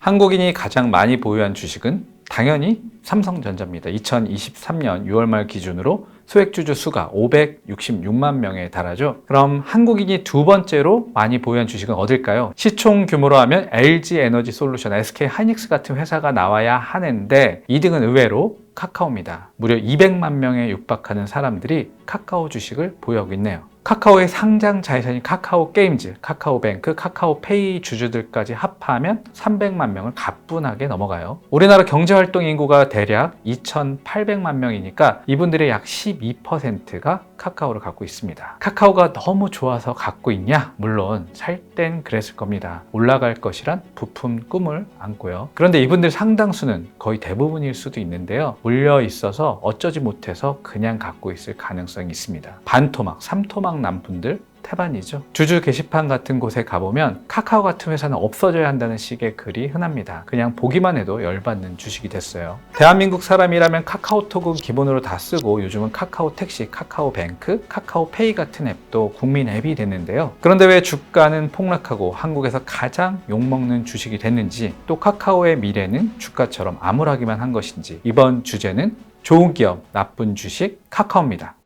한국인이 가장 많이 보유한 주식은 당연히 삼성전자입니다. 2023년 6월 말 기준으로 소액주주 수가 566만 명에 달하죠. 그럼 한국인이 두 번째로 많이 보유한 주식은 어딜까요? 시총 규모로 하면 LG 에너지 솔루션, SK 하이닉스 같은 회사가 나와야 하는데 2등은 의외로 카카오입니다. 무려 200만 명에 육박하는 사람들이 카카오 주식을 보유하고 있네요. 카카오의 상장 자회사인 카카오 게임즈, 카카오뱅크, 카카오페이 주주들까지 합하면 300만 명을 가뿐하게 넘어가요. 우리나라 경제 활동 인구가 대략 2,800만 명이니까 이분들의 약 12%가 카카오를 갖고 있습니다. 카카오가 너무 좋아서 갖고 있냐? 물론 살 땐 그랬을 겁니다. 올라갈 것이란 부품 꿈을 안고요. 그런데 이분들 상당수는 거의 대부분일 수도 있는데요. 물려 있어서 어쩌지 못해서 그냥 갖고 있을 가능성이 있습니다. 반토막, 삼토막 난 분들 태반이죠. 주주 게시판 같은 곳에 가보면 카카오 같은 회사는 없어져야 한다는 식의 글이 흔합니다. 그냥 보기만 해도 열받는 주식이 됐어요. 대한민국 사람이라면 카카오톡은 기본으로 다 쓰고 요즘은 카카오 택시, 카카오 뱅크, 카카오 페이 같은 앱도 국민 앱이 됐는데요. 그런데 왜 주가는 폭락하고 한국에서 가장 욕먹는 주식이 됐는지 또 카카오의 미래는 주가처럼 암울하기만 한 것인지 이번 주제는 좋은 기업, 나쁜 주식 카카오입니다.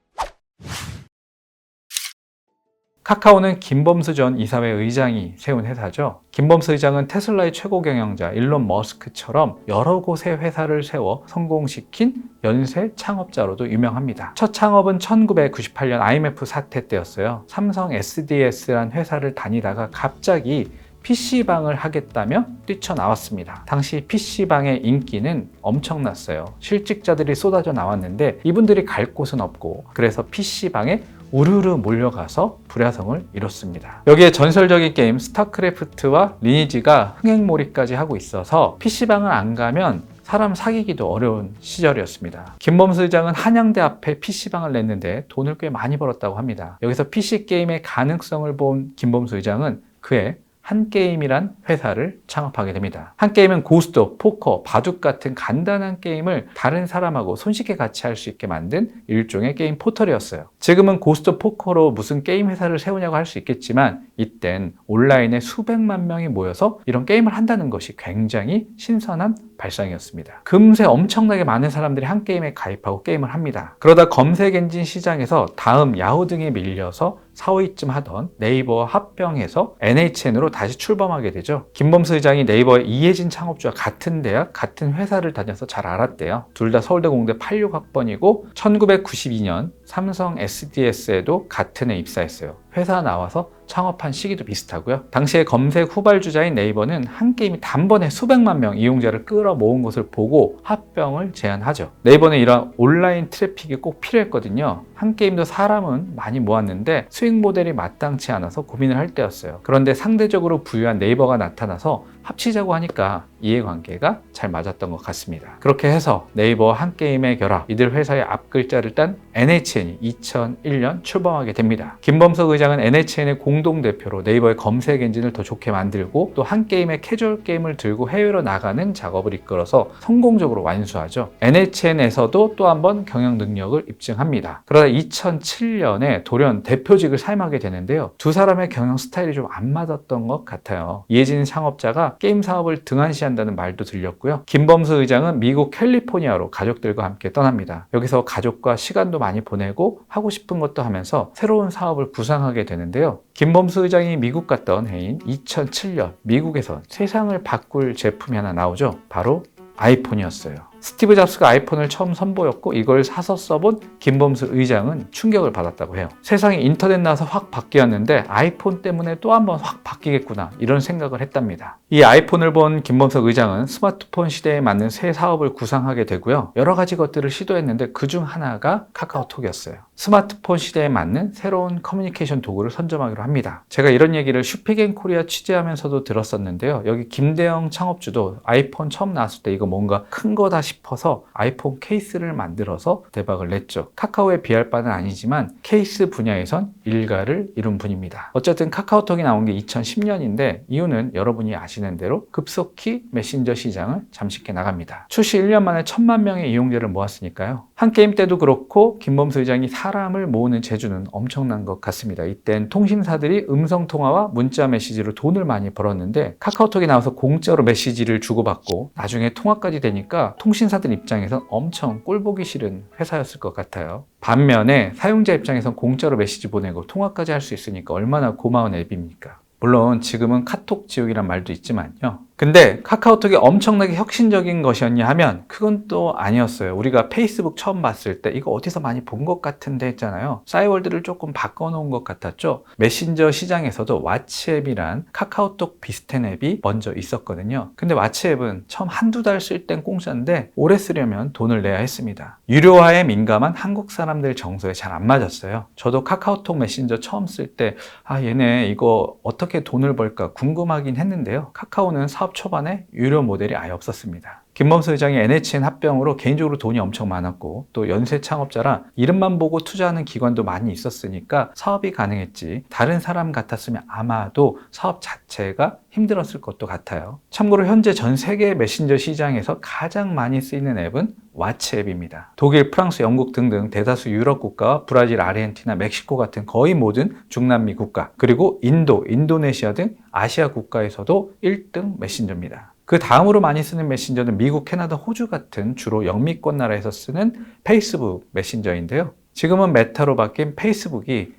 카카오는 김범수 전 이사회 의장이 세운 회사죠. 김범수 의장은 테슬라의 최고 경영자 일론 머스크처럼 여러 곳의 회사를 세워 성공시킨 연쇄 창업자로도 유명합니다. 첫 창업은 1998년 IMF 사태 때였어요. 삼성 SDS란 회사를 다니다가 갑자기 PC방을 하겠다며 뛰쳐나왔습니다. 당시 PC방의 인기는 엄청났어요. 실직자들이 쏟아져 나왔는데 이분들이 갈 곳은 없고 그래서 PC방에 우르르 몰려가서 불야성을 이뤘습니다. 여기에 전설적인 게임 스타크래프트와 리니지가 흥행몰이까지 하고 있어서 PC방을 안 가면 사람 사귀기도 어려운 시절이었습니다. 김범수 의장은 한양대 앞에 PC방을 냈는데 돈을 꽤 많이 벌었다고 합니다. 여기서 PC게임의 가능성을 본 김범수 의장은 그의 한게임이란 회사를 창업하게 됩니다. 한게임은 고스톱, 포커, 바둑 같은 간단한 게임을 다른 사람하고 손쉽게 같이 할 수 있게 만든 일종의 게임 포털이었어요. 지금은 고스톱, 포커로 무슨 게임 회사를 세우냐고 할 수 있겠지만 이땐 온라인에 수백만 명이 모여서 이런 게임을 한다는 것이 굉장히 신선한 발상이었습니다. 금세 엄청나게 많은 사람들이 한 게임에 가입하고 게임을 합니다. 그러다 검색 엔진 시장에서 다음 야후 등에 밀려서 4, 5위쯤 하던 네이버와 합병해서 NHN으로 다시 출범하게 되죠. 김범수 의장이 네이버의 이혜진 창업주와 같은 대학, 같은 회사를 다녀서 잘 알았대요. 둘 다 서울대 공대 86학번이고 1992년 삼성 SDS에도 같은 해 입사했어요. 회사 나와서 창업한 시기도 비슷하고요. 당시에 검색 후발주자인 네이버는 한 게임이 단번에 수백만 명 이용자를 끌어 모은 것을 보고 합병을 제안하죠. 네이버는 이런 온라인 트래픽이 꼭 필요했거든요. 한 게임도 사람은 많이 모았는데 수익 모델이 마땅치 않아서 고민을 할 때였어요. 그런데 상대적으로 부유한 네이버가 나타나서 합치자고 하니까 이해관계가 잘 맞았던 것 같습니다. 그렇게 해서 네이버와 한 게임의 결합, 이들 회사의 앞글자를 딴 NHN이 2001년 출범하게 됩니다. 김범석 의장은 NHN의 공동 대표로 네이버의 검색 엔진을 더 좋게 만들고 또 한 게임의 캐주얼 게임을 들고 해외로 나가는 작업을 이끌어서 성공적으로 완수하죠. NHN에서도 또 한 번 경영 능력을 입증합니다. 그러다 2007년에 돌연 대표직을 사임하게 되는데요. 두 사람의 경영 스타일이 좀 안 맞았던 것 같아요. 이해진 창업자가 게임 사업을 등한시한다는 말도 들렸고요. 김범수 의장은 미국 캘리포니아로 가족들과 함께 떠납니다. 여기서 가족과 시간도 많이 보내고 하고 싶은 것도 하면서 새로운 사업을 구상하게 되는데요. 김범수 의장이 미국 갔던 해인 2007년 미국에서 세상을 바꿀 제품이 하나 나오죠. 바로 아이폰이었어요. 스티브 잡스가 아이폰을 처음 선보였고 이걸 사서 써본 김범수 의장은 충격을 받았다고 해요. 세상이 인터넷 나서 확 바뀌었는데 아이폰 때문에 또 한 번 확 바뀌겠구나 이런 생각을 했답니다. 이 아이폰을 본 김범석 의장은 스마트폰 시대에 맞는 새 사업을 구상하게 되고요. 여러 가지 것들을 시도했는데 그 중 하나가 카카오톡이었어요. 스마트폰 시대에 맞는 새로운 커뮤니케이션 도구를 선점하기로 합니다. 제가 이런 얘기를 슈피겐 코리아 취재하면서도 들었었는데요. 여기 김대영 창업주도 아이폰 처음 나왔을 때 이거 뭔가 큰 거다 싶 어서 아이폰 케이스를 만들어서 대박을 냈죠. 카카오에 비할 바는 아니지만 케이스 분야에선 일가를 이룬 분입니다. 어쨌든 카카오톡이 나온 게 2010년인데 이유는 여러분이 아시는 대로 급속히 메신저 시장을 잠식해 나갑니다. 출시 1년 만에 천만 명의 이용자를 모았으니까요. 한 게임 때도 그렇고 김범수 의장이 사람을 모으는 재주는 엄청난 것 같습니다. 이땐 통신사들이 음성 통화와 문자 메시지로 돈을 많이 벌었는데 카카오톡이 나와서 공짜로 메시지를 주고받고 나중에 통화까지 되니까 통신 사들 입장에선 엄청 꼴보기 싫은 회사였을 것 같아요. 반면에 사용자 입장에선 공짜로 메시지 보내고 통화까지 할 수 있으니까 얼마나 고마운 앱입니까? 물론 지금은 카톡 지옥이란 말도 있지만요. 근데 카카오톡이 엄청나게 혁신적인 것이었냐 하면 그건 또 아니었어요. 우리가 페이스북 처음 봤을 때 이거 어디서 많이 본 것 같은데 했잖아요. 싸이월드를 조금 바꿔놓은 것 같았죠. 메신저 시장에서도 왓츠앱이란 카카오톡 비슷한 앱이 먼저 있었거든요. 근데 왓츠앱은 처음 한두 달 쓸 땐 공짜인데 오래 쓰려면 돈을 내야 했습니다. 유료화에 민감한 한국 사람들 정서에 잘 안 맞았어요. 저도 카카오톡 메신저 처음 쓸 때 아 얘네 이거 어떻게 돈을 벌까 궁금하긴 했는데요. 카카오는 사업 초반에 유료 모델이 아예 없었습니다. 김범수 의장이 NHN 합병으로 개인적으로 돈이 엄청 많았고 또 연쇄 창업자라 이름만 보고 투자하는 기관도 많이 있었으니까 사업이 가능했지 다른 사람 같았으면 아마도 사업 자체가 힘들었을 것도 같아요. 참고로 현재 전 세계 메신저 시장에서 가장 많이 쓰이는 앱은 왓츠앱입니다. 독일, 프랑스, 영국 등등 대다수 유럽 국가와 브라질, 아르헨티나, 멕시코 같은 거의 모든 중남미 국가 그리고 인도, 인도네시아 등 아시아 국가에서도 1등 메신저입니다. 그 다음으로 많이 쓰는 메신저는 미국, 캐나다, 호주 같은 주로 영미권 나라에서 쓰는 페이스북 메신저인데요. 지금은 메타로 바뀐 페이스북이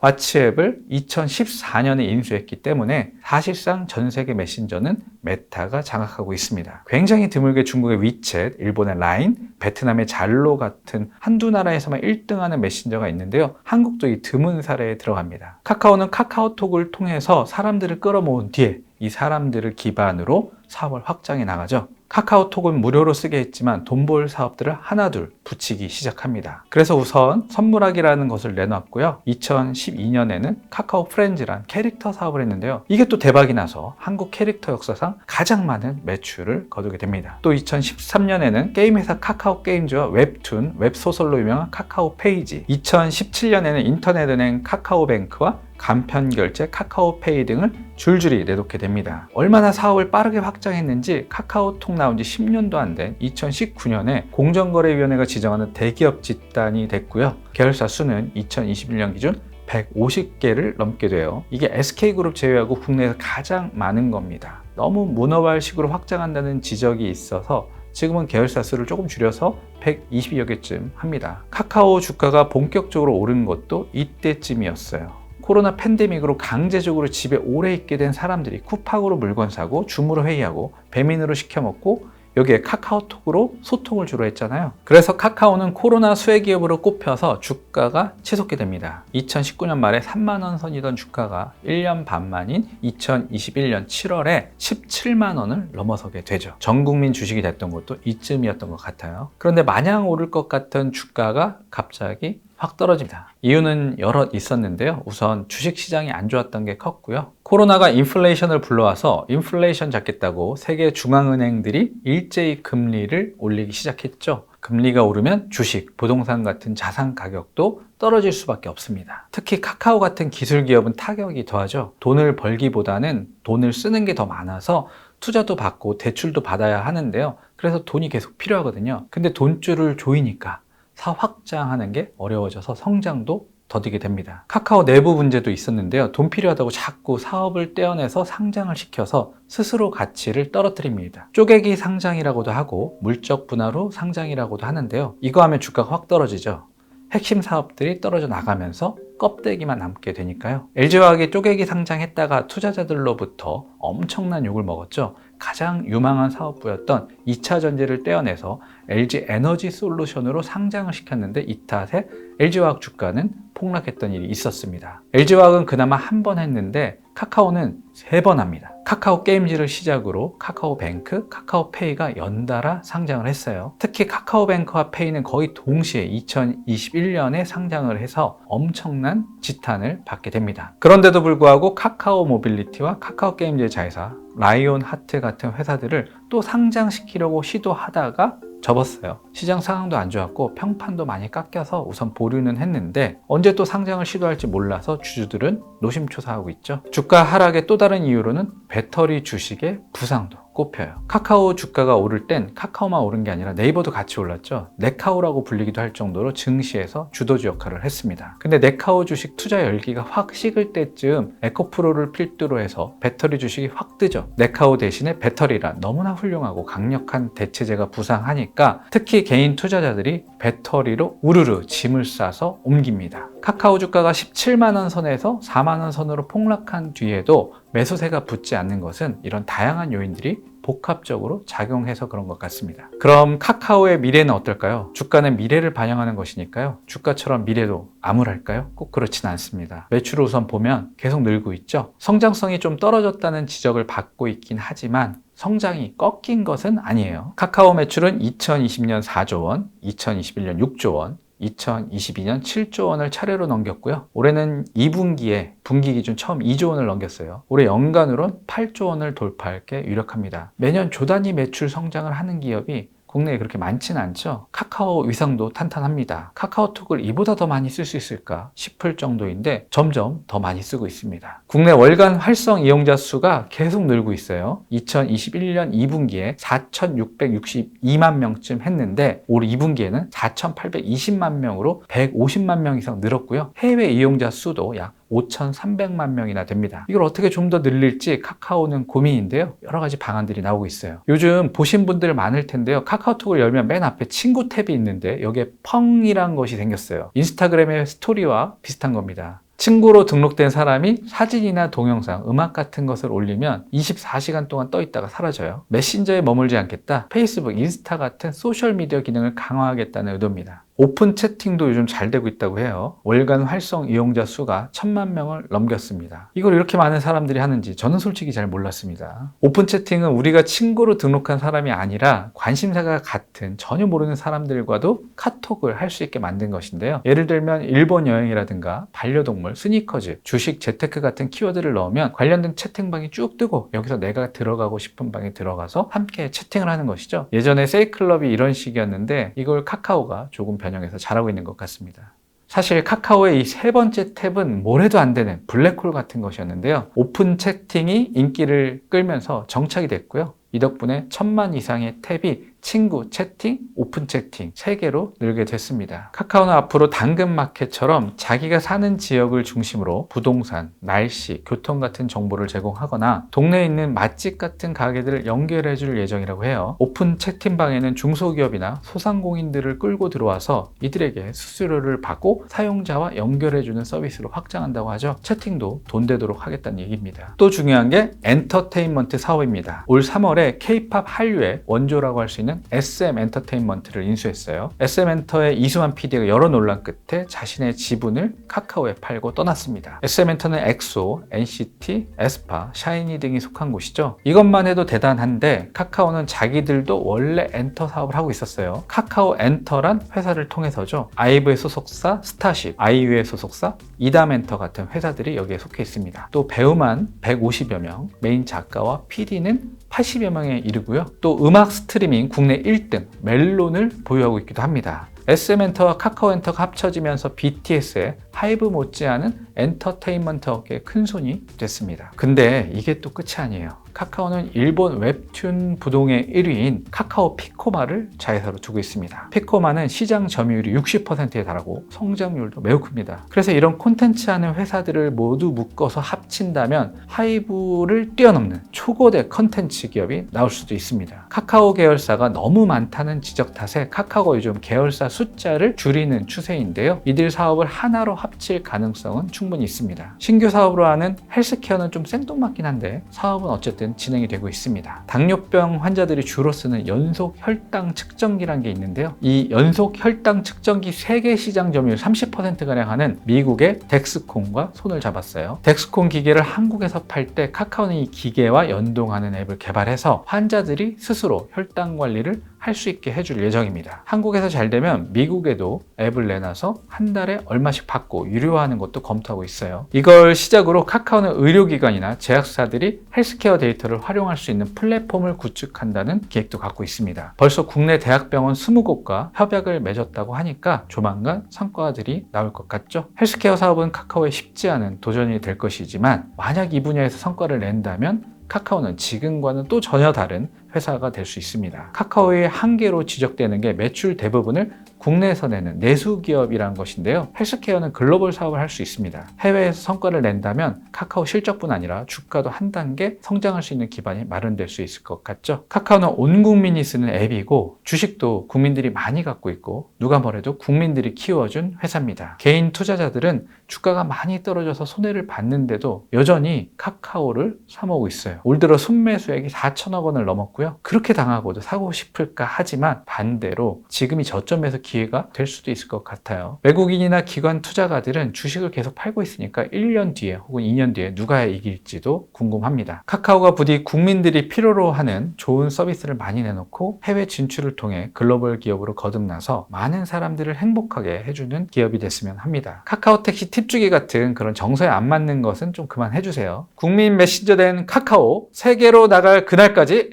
왓츠앱을 2014년에 인수했기 때문에 사실상 전 세계 메신저는 메타가 장악하고 있습니다. 굉장히 드물게 중국의 위챗, 일본의 라인, 베트남의 잘로 같은 한두 나라에서만 1등하는 메신저가 있는데요. 한국도 이 드문 사례에 들어갑니다. 카카오는 카카오톡을 통해서 사람들을 끌어모은 뒤에 이 사람들을 기반으로 사업을 확장해 나가죠. 카카오톡은 무료로 쓰게 했지만 돈 벌 사업들을 하나둘 붙이기 시작합니다. 그래서 우선 선물하기라는 것을 내놨고요. 2012년에는 카카오 프렌즈란 캐릭터 사업을 했는데요. 이게 또 대박이 나서 한국 캐릭터 역사상 가장 많은 매출을 거두게 됩니다. 또 2013년에는 게임 회사 카카오 게임즈와 웹툰, 웹소설로 유명한 카카오 페이지, 2017년에는 인터넷은행 카카오뱅크와 간편결제, 카카오페이 등을 줄줄이 내놓게 됩니다. 얼마나 사업을 빠르게 확장했는지 카카오톡 나온 지 10년도 안 된 2019년에 공정거래위원회가 지정하는 대기업 집단이 됐고요. 계열사 수는 2021년 기준 150개를 넘게 돼요. 이게 SK그룹 제외하고 국내에서 가장 많은 겁니다. 너무 문어발식으로 확장한다는 지적이 있어서 지금은 계열사 수를 조금 줄여서 120여 개쯤 합니다. 카카오 주가가 본격적으로 오른 것도 이때쯤이었어요. 코로나 팬데믹으로 강제적으로 집에 오래 있게 된 사람들이 쿠팡으로 물건 사고 줌으로 회의하고 배민으로 시켜 먹고 여기에 카카오톡으로 소통을 주로 했잖아요. 그래서 카카오는 코로나 수혜 기업으로 꼽혀서 주가가 치솟게 됩니다. 2019년 말에 3만 원 선이던 주가가 1년 반 만인 2021년 7월에 17만 원을 넘어서게 되죠. 전 국민 주식이 됐던 것도 이쯤이었던 것 같아요. 그런데 마냥 오를 것 같던 주가가 갑자기 확 떨어집니다. 이유는 여러 있었는데요. 우선 주식 시장이 안 좋았던 게 컸고요. 코로나가 인플레이션을 불러와서 인플레이션 잡겠다고 세계 중앙은행들이 일제히 금리를 올리기 시작했죠. 금리가 오르면 주식, 부동산 같은 자산 가격도 떨어질 수밖에 없습니다. 특히 카카오 같은 기술 기업은 타격이 더하죠. 돈을 벌기보다는 돈을 쓰는 게 더 많아서 투자도 받고 대출도 받아야 하는데요. 그래서 돈이 계속 필요하거든요. 근데 돈줄을 조이니까 사업 확장하는 게 어려워져서 성장도 더디게 됩니다. 카카오 내부 문제도 있었는데요. 돈 필요하다고 자꾸 사업을 떼어내서 상장을 시켜서 스스로 가치를 떨어뜨립니다. 쪼개기 상장이라고도 하고 물적 분할로 상장이라고도 하는데요. 이거 하면 주가가 확 떨어지죠. 핵심 사업들이 떨어져 나가면서 껍데기만 남게 되니까요. LG화학이 쪼개기 상장했다가 투자자들로부터 엄청난 욕을 먹었죠. 가장 유망한 사업부였던 2차 전지를 떼어내서 LG 에너지 솔루션으로 상장을 시켰는데 이 탓에 LG화학 주가는 폭락했던 일이 있었습니다. LG화학은 그나마 한 번 했는데 카카오는 세 번 합니다. 카카오 게임즈를 시작으로 카카오뱅크, 카카오페이가 연달아 상장을 했어요. 특히 카카오뱅크와 페이는 거의 동시에 2021년에 상장을 해서 엄청난 지탄을 받게 됩니다. 그런데도 불구하고 카카오 모빌리티와 카카오 게임즈의 자회사 라이온 하트 같은 회사들을 또 상장시키려고 시도하다가 접었어요. 시장 상황도 안 좋았고 평판도 많이 깎여서 우선 보류는 했는데 언제 또 상장을 시도할지 몰라서 주주들은 노심초사하고 있죠. 주가 하락의 또 다른 이유로는 배터리 주식의 부상도 꼽혀요. 카카오 주가가 오를 땐 카카오만 오른 게 아니라 네이버도 같이 올랐죠. 네카오라고 불리기도 할 정도로 증시에서 주도주 역할을 했습니다. 근데 네카오 주식 투자 열기가 확 식을 때쯤 에코프로를 필두로 해서 배터리 주식이 확 뜨죠. 네카오 대신에 배터리라 너무나 훌륭하고 강력한 대체제가 부상하니까 특히 개인 투자자들이 배터리로 우르르 짐을 싸서 옮깁니다. 카카오 주가가 17만 원 선에서 4만 원 선으로 폭락한 뒤에도 매수세가 붙지 않는 것은 이런 다양한 요인들이 복합적으로 작용해서 그런 것 같습니다. 그럼 카카오의 미래는 어떨까요? 주가는 미래를 반영하는 것이니까요. 주가처럼 미래도 암울할까요? 꼭 그렇진 않습니다. 매출을 우선 보면 계속 늘고 있죠. 성장성이 좀 떨어졌다는 지적을 받고 있긴 하지만 성장이 꺾인 것은 아니에요. 카카오 매출은 2020년 4조 원, 2021년 6조 원, 2022년 7조 원을 차례로 넘겼고요. 올해는 2분기에 분기 기준 처음 2조 원을 넘겼어요. 올해 연간으론 8조 원을 돌파할 게 유력합니다. 매년 조단위 매출 성장을 하는 기업이 국내에 그렇게 많지는 않죠. 카카오 위상도 탄탄합니다. 카카오톡을 이보다 더 많이 쓸 수 있을까 싶을 정도인데 점점 더 많이 쓰고 있습니다. 국내 월간 활성 이용자 수가 계속 늘고 있어요. 2021년 2분기에 4,662만 명쯤 했는데 올 2분기에는 4,820만 명으로 150만 명 이상 늘었고요. 해외 이용자 수도 약 5,300만 명이나 됩니다. 이걸 어떻게 좀 더 늘릴지 카카오는 고민인데요. 여러 가지 방안들이 나오고 있어요. 요즘 보신 분들 많을 텐데요. 카카오톡을 열면 맨 앞에 친구 탭이 있는데 여기에 펑이란 것이 생겼어요. 인스타그램의 스토리와 비슷한 겁니다. 친구로 등록된 사람이 사진이나 동영상, 음악 같은 것을 올리면 24시간 동안 떠 있다가 사라져요. 메신저에 머물지 않겠다. 페이스북, 인스타 같은 소셜미디어 기능을 강화하겠다는 의도입니다. 오픈 채팅도 요즘 잘 되고 있다고 해요. 월간 활성 이용자 수가 천만 명을 넘겼습니다. 이걸 이렇게 많은 사람들이 하는지 저는 솔직히 잘 몰랐습니다. 오픈 채팅은 우리가 친구로 등록한 사람이 아니라 관심사가 같은 전혀 모르는 사람들과도 카톡을 할 수 있게 만든 것인데요. 예를 들면 일본 여행이라든가 반려동물, 스니커즈, 주식, 재테크 같은 키워드를 넣으면 관련된 채팅방이 쭉 뜨고 여기서 내가 들어가고 싶은 방에 들어가서 함께 채팅을 하는 것이죠. 예전에 세이클럽이 이런 식이었는데 이걸 카카오가 조금 변 형해서 잘하고 있는 것 같습니다. 사실 카카오의 이 세 번째 탭은 뭘 해도 안 되는 블랙홀 같은 것이었는데요. 오픈 채팅이 인기를 끌면서 정착이 됐고요. 이 덕분에 천만 이상의 탭이 친구, 채팅, 오픈 채팅 세 개로 늘게 됐습니다. 카카오는 앞으로 당근 마켓처럼 자기가 사는 지역을 중심으로 부동산, 날씨, 교통 같은 정보를 제공하거나 동네에 있는 맛집 같은 가게들을 연결해 줄 예정이라고 해요. 오픈 채팅방에는 중소기업이나 소상공인들을 끌고 들어와서 이들에게 수수료를 받고 사용자와 연결해 주는 서비스로 확장한다고 하죠. 채팅도 돈 되도록 하겠다는 얘기입니다. 또 중요한 게 엔터테인먼트 사업입니다. 올 3월에 K-팝 한류의 원조라고 할 수 있는 SM 엔터테인먼트를 인수했어요. SM 엔터의 이수만 PD가 여러 논란 끝에 자신의 지분을 카카오에 팔고 떠났습니다. SM 엔터는 엑소, NCT, 에스파, 샤이니 등이 속한 곳이죠. 이것만 해도 대단한데 카카오는 자기들도 원래 엔터 사업을 하고 있었어요. 카카오 엔터란 회사를 통해서죠. 아이브의 소속사 스타쉽, 아이유의 소속사 이담 엔터 같은 회사들이 여기에 속해 있습니다. 또 배우만 150여 명, 메인 작가와 PD는 80여 명에 이르고요. 또 음악 스트리밍 국내 1등 멜론을 보유하고 있기도 합니다. SM엔터와 카카오엔터가 합쳐지면서 BTS의 하이브 못지않은 엔터테인먼트 업계의 큰 손이 됐습니다. 근데 이게 또 끝이 아니에요. 카카오는 일본 웹툰 부동의 1위인 카카오 피코마를 자회사로 두고 있습니다. 피코마는 시장 점유율이 60%에 달하고 성장률도 매우 큽니다. 그래서 이런 콘텐츠 하는 회사들을 모두 묶어서 합친다면 하이브를 뛰어넘는 초고대 컨텐츠 기업이 나올 수도 있습니다. 카카오 계열사가 너무 많다는 지적 탓에 카카오가 요즘 계열사 숫자를 줄이는 추세인데요. 이들 사업을 하나로 합칠 가능성은 충분히 있습니다. 신규 사업으로 하는 헬스케어는 좀 생뚱맞긴 한데 사업은 어쨌든 진행이 되고 있습니다. 당뇨병 환자들이 주로 쓰는 연속 혈당 측정기란 게 있는데요. 이 연속 혈당 측정기 세계 시장 점유율 30%가량 하는 미국의 덱스콘과 손을 잡았어요. 덱스콘 기계를 한국에서 팔 때 카카오는 이 기계와 연동하는 앱을 개발해서 환자들이 스스로 혈당 관리를 할 수 있게 해줄 예정입니다. 한국에서 잘 되면 미국에도 앱을 내놔서 한 달에 얼마씩 받고 유료화하는 것도 검토하고 있어요. 이걸 시작으로 카카오는 의료기관이나 제약사들이 헬스케어 데이터를 활용할 수 있는 플랫폼을 구축한다는 계획도 갖고 있습니다. 벌써 국내 대학병원 20곳과 협약을 맺었다고 하니까 조만간 성과들이 나올 것 같죠? 헬스케어 사업은 카카오에 쉽지 않은 도전이 될 것이지만 만약 이 분야에서 성과를 낸다면 카카오는 지금과는 또 전혀 다른 회사가 될 수 있습니다. 카카오의 한계로 지적되는 게 매출 대부분을 국내에서 내는 내수 기업이라는 것인데요. 헬스케어는 글로벌 사업을 할 수 있습니다. 해외에서 성과를 낸다면 카카오 실적뿐 아니라 주가도 한 단계 성장할 수 있는 기반이 마련될 수 있을 것 같죠. 카카오는 온 국민이 쓰는 앱이고 주식도 국민들이 많이 갖고 있고 누가 뭐래도 국민들이 키워준 회사입니다. 개인 투자자들은 주가가 많이 떨어져서 손해를 봤는데도 여전히 카카오를 사모으고 있어요. 올 들어 순매수액이 4천억 원을 넘었고요. 그렇게 당하고도 사고 싶을까 하지만 반대로 지금이 저점에서 기회가 될 수도 있을 것 같아요. 외국인이나 기관 투자가들은 주식을 계속 팔고 있으니까 1년 뒤에 혹은 2년 뒤에 누가 이길지도 궁금합니다. 카카오가 부디 국민들이 필요로 하는 좋은 서비스를 많이 내놓고 해외 진출을 통해 글로벌 기업으로 거듭나서 많은 사람들을 행복하게 해주는 기업이 됐으면 합니다. 카카오 택시 팁 주기 같은 그런 정서에 안 맞는 것은 좀 그만해주세요. 국민 메신저 된 카카오 세계로 나갈 그날까지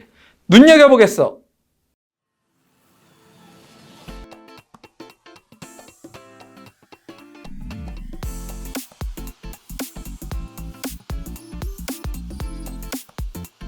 눈여겨보겠어.